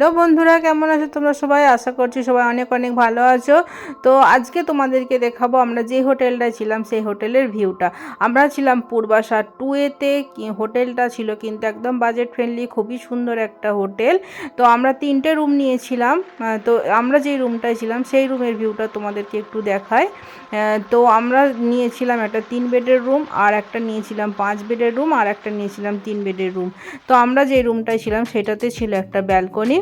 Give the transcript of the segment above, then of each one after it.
Hello বন্ধুরা, কেমন আছো তোমরা সবাই? আশা করছি সবাই অনেক অনেক ভালো আছো। তো আজকে তোমাদেরকে দেখাবো আমরা যে হোটেলটায় ছিলাম, সেই হোটেলের ভিউটা। আমরা ছিলাম পূর্বাশা টু এতে হোটেলটা ছিল কিন্তু একদম বাজেট ফ্রেন্ডলি খুবই সুন্দর একটা হোটেল। তো আমরা তিনটে রুম নিয়েছিলাম তো আমরা যেই রুমটায় ছিলাম, সেই রুমের ভিউটা তোমাদেরকে একটু দেখায় তো আমরা নিয়েছিলাম একটা তিন বেডের রুম আর একটা নিয়েছিলাম পাঁচ বেডের রুম আর একটা নিয়েছিলাম তিন বেডের রুম তো আমরা যে রুমটায় ছিলাম, সেটাতে ছিল একটা ব্যালকনি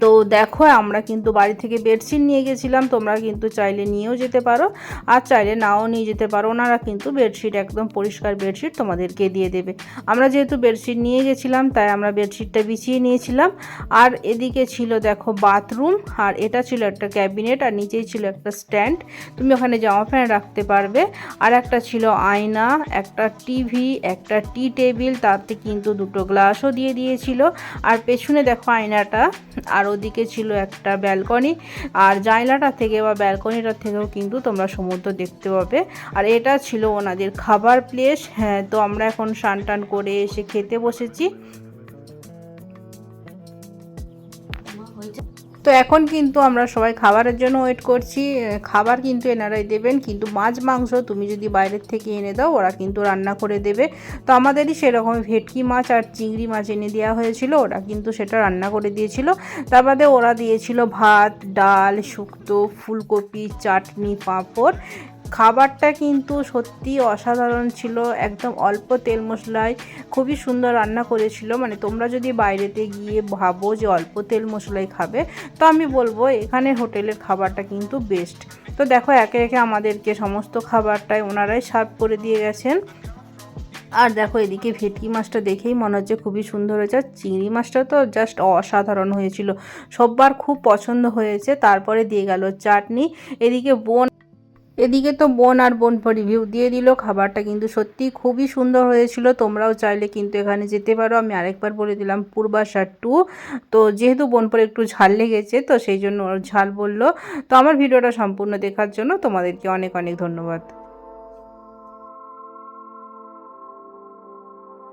তো দেখো, আমরা কিন্তু বাড়ি থেকে বেডশিট নিয়ে গেছিলাম, তোমরা কিন্তু চাইলে নিয়েও যেতে পারো, আর চাইলে নাও নিয়ে যেতে পারো। ওনারা কিন্তু বেডশিট, একদম পরিষ্কার বেডশিট তোমাদেরকে দিয়ে দেবে। আমরা যেহেতু বেডশিট নিয়ে গেছিলাম, তাই আমরা বেডশিটটা বিছিয়ে নিয়েছিলাম। আর এদিকে ছিল, দেখো, বাথরুম, আর এটা ছিল একটা ক্যাবিনেট, আর নিচেই ছিল একটা স্ট্যান্ড। তুমি ওখানে জামা প্যান্ট রাখতে পারবে। আর একটা ছিল আয়না, একটা টিভি, একটা টি টেবিল, তাতে কিন্তু দুটো গ্লাসও দিয়ে দিয়েছিল। আর পেছনে দেখো আয়নাটা আর ওদিকে ছিল একটা ব্যালকনি, আর জানলাটা থেকে বা ব্যালকনিটা থেকেও কিন্তু তোমরা সমুদ্র দেখতে পাবে। আর এটা ছিল ওনাদের খাবার প্লেস হ্যাঁ তো আমরা এখন স্নান টান করে এসে খেতে বসেছি। তো এখন কিন্তু আমরা সবাই খাবারের জন্য ওয়েট করছি। খাবার কিন্তু এনারাই দেবেন, কিন্তু মাছ, মাংস তুমি যদি বাইরের থেকে এনে দাও, ওরা কিন্তু রান্না করে দেবে। তো আমাদেরই সেরকম ভেটকি মাছ আর চিংড়ি মাছ এনে দেওয়া হয়েছিল, ওরা কিন্তু সেটা রান্না করে দিয়েছিল। তার বাদে ওরা দিয়েছিল ভাত, ডাল, শুক্তো, ফুলকপি, চাটনি, পাঁপড়। খাবারটা কিন্তু সত্যি অসাধারণ ছিল, একদম অল্প তেল মশলায় খুবই সুন্দর রান্না করেছিল। মানে তোমরা যদি বাইরেতে গিয়ে ভাবো যে অল্প তেল মশলায় খাবে, তো আমি বলব এখানে হোটেলের খাবারটা কিন্তু বেস্ট তো দেখো একে একে আমাদেরকে সমস্ত খাবারটাই ওনারাই সার্ভ করে দিয়ে গেছেন। আর দেখো এদিকে ভেটকি মাছটা দেখেই মনে হচ্ছে খুবই সুন্দর হয়েছে। চিংড়ি মাছটা তো জাস্ট অসাধারণ হয়েছিল। সববার খুব পছন্দ হয়েছে, তারপরে দিয়ে গেল চাটনি। এদিকে বোন এদিকে তো বোন আর বোন রিভিউ দিয়ে দিল। খাবারটা কিন্তু সত্যি খুবই সুন্দর হয়েছিল। তোমরাও চাইলে কিন্তু এখানে যেতে পারো। আমি আরেকবার বলে দিলাম পূর্বাশার টু। তো যেহেতু বোনপুরে একটু ঝাল লেগেছে, তো সেই জন্য ওর ঝাল বলল। তো আমার ভিডিওটা সম্পূর্ণ দেখার জন্য তোমাদেরকে অনেক অনেক ধন্যবাদ।